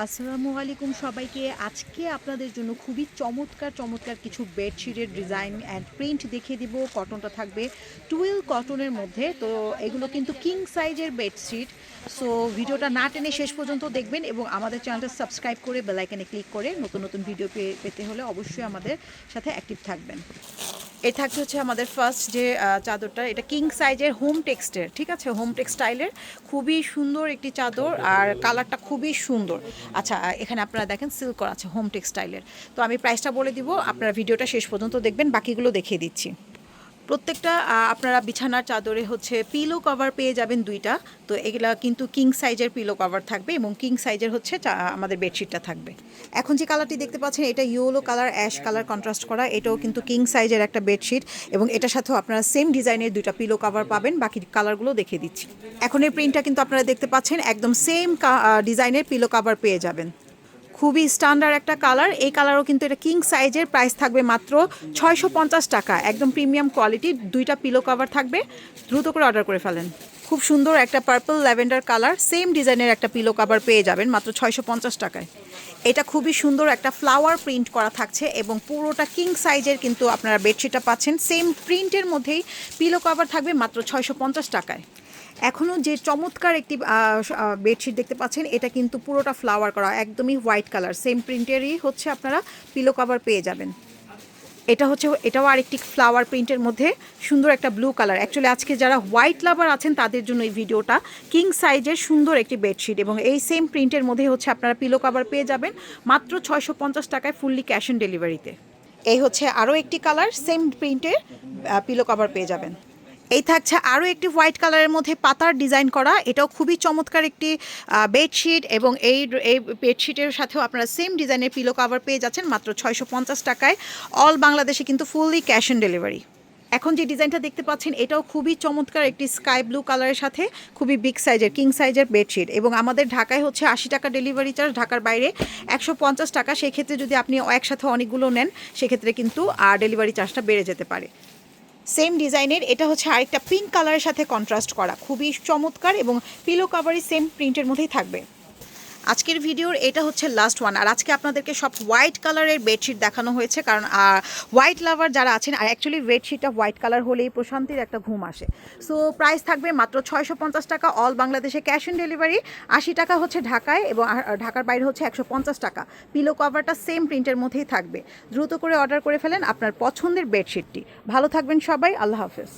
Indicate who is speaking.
Speaker 1: আসসালামু আলাইকুম সবাইকে। আজকে আপনাদের জন্য খুবই চমৎকার চমৎকার কিছু বেডশিটের ডিজাইন অ্যান্ড প্রিন্ট দেখিয়ে দিব। কটনটা থাকবে টুয়েল কটনের মধ্যে। তো এগুলো কিন্তু কিং সাইজের বেডশিট সো ভিডিওটা না টেনে শেষ পর্যন্ত দেখবেন এবং আমাদের চ্যানেলটা সাবস্ক্রাইব করে বেলাইকানে ক্লিক করে নতুন নতুন ভিডিও পেতে হলে অবশ্যই আমাদের সাথে অ্যাক্টিভ থাকবেন। এ থাকছে হচ্ছে আমাদের ফার্স্ট যে চাদরটা। এটা কিং সাইজের হোম টেক্সটের ঠিক আছে? হোম টেক্সটাইলের খুবই সুন্দর একটি চাদর আর কালারটা খুবই সুন্দর। আচ্ছা এখানে আপনারা দেখেন সিল্ক করা আছে হোম টেক্সটাইলের তো আমি প্রাইসটা বলে দিব, আপনারা ভিডিওটা শেষ পর্যন্ত দেখবেন, বাকিগুলো দেখিয়ে দিচ্ছি। প্রত্যেকটা আপনারা বিছানার চাদরে হচ্ছে পিলো কভার পেয়ে যাবেন দুইটা। তো এগুলা কিন্তু কিং সাইজের পিলো কভার থাকবে এবং কিং সাইজের হচ্ছে আমাদের বেডশিটটা থাকবে। এখন যে কালারটি দেখতে পাচ্ছেন, এটা yellow colour ash colour contrast করা। এটাও কিন্তু কিং সাইজের একটা বেডশিট এবং এটার সাথেও আপনারা সেম ডিজাইনের দুইটা পিলো কভার পাবেন। বাকি কালারগুলো দেখিয়ে দিচ্ছি। এখন এই প্রিন্টটা কিন্তু আপনারা দেখতে পাচ্ছেন, একদম সেম ডিজাইনের পিলো কভার পেয়ে যাবেন। খুবই স্ট্যান্ডার্ড একটা কালার এই কালারও কিন্তু এটা কিং সাইজের প্রাইস থাকবে মাত্র ছয়শো পঞ্চাশ টাকা। একদম প্রিমিয়াম কোয়ালিটির দুইটা পিলো কভার থাকবে। দ্রুত করে অর্ডার করে ফেলেন। খুব সুন্দর একটা পার্পল ল্যাভেন্ডার কালার সেম ডিজাইনের একটা পিলো কভার পেয়ে যাবেন মাত্র ছয়শো পঞ্চাশ টাকায়। এটা খুবই সুন্দর একটা ফ্লাওয়ার প্রিন্ট করা থাকছে এবং পুরোটা কিং সাইজের কিন্তু আপনারা বেডশিটটা পাচ্ছেন। সেম প্রিন্টের মধ্যেই পিলো কভার থাকবে মাত্র ছয়শো পঞ্চাশ টাকায়। এখনও যে চমৎকার একটি বেডশিট দেখতে পাচ্ছেন, এটা কিন্তু পুরোটা ফ্লাওয়ার করা, একদমই হোয়াইট কালার সেম প্রিন্টেরই হচ্ছে আপনারা পিলো কভার পেয়ে যাবেন। এটা হচ্ছে, এটাও আরেকটি ফ্লাওয়ার প্রিন্টের মধ্যে, সুন্দর একটা ব্লু কালার অ্যাকচুয়ালি আজকে যারা হোয়াইট লাভার আছেন, তাদের জন্য এই ভিডিওটা কিং সাইজের সুন্দর একটি বেডশিট এবং এই সেম প্রিন্টের মধ্যে হচ্ছে আপনারা পিলো কভার পেয়ে যাবেন, মাত্র ছয়শো পঞ্চাশ টাকায় ফুললি ক্যাশ অন ডেলিভারিতে এই হচ্ছে আরও একটি কালার সেম প্রিন্টের পিলো কভার পেয়ে যাবেন। এই থাকছে আরও একটি হোয়াইট কালারের মধ্যে পাতার ডিজাইন করা। এটাও খুবই চমৎকার একটি বেডশিট এবং এই এই বেডশিটের সাথেও আপনারা সেম ডিজাইনের পিলো কভার পেয়ে যাচ্ছেন মাত্র ছয়শো পঞ্চাশ টাকায়। অল বাংলাদেশে কিন্তু ফুললি ক্যাশ অন ডেলিভারি। এখন যে ডিজাইনটা দেখতে পাচ্ছেন, এটাও খুবই চমৎকার একটি স্কাই ব্লু কালারের সাথে, খুবই বিগ সাইজের, কিং সাইজের বেডশিট এবং আমাদের ঢাকায় হচ্ছে আশি টাকা ডেলিভারি চার্জ, ঢাকার বাইরে একশো পঞ্চাশ টাকা। সেই ক্ষেত্রে যদি আপনি একসাথে অনেকগুলো নেন, সেক্ষেত্রে কিন্তু আর ডেলিভারি চার্জটা বেড়ে যেতে পারে। সেম ডিজাইনের এটা হচ্ছে আরেকটা পিঙ্ক কালারের সাথে কন্ট্রাস্ট করা। খুবই চমৎকার এবং পিলো কাভারই সেম প্রিন্টের মধ্যেই থাকবে। আজকের ভিডিওর এটা হচ্ছে লাস্ট ওয়ান আর আজকে আপনাদেরকে সব হোয়াইট কালারের বেডশিট দেখানো হয়েছে, কারণ হোয়াইট লাভার যারা আছেন, আর অ্যাকচুয়ালি বেডশিটটা হোয়াইট কালার হলেই প্রশান্তির একটা ঘুম আসে। সো প্রাইস থাকবে মাত্র ছয়শো পঞ্চাশ টাকা অল বাংলাদেশে ক্যাশ অন ডেলিভারি আশি টাকা হচ্ছে ঢাকায়, এবং ঢাকার বাইরে হচ্ছে একশো পঞ্চাশ টাকা। পিলো কভারটা সেম প্রিন্টের মধ্যেই থাকবে। দ্রুত করে অর্ডার করে ফেলেন আপনার পছন্দের বেডশিটটি ভালো থাকবেন সবাই, আল্লাহ হাফেজ।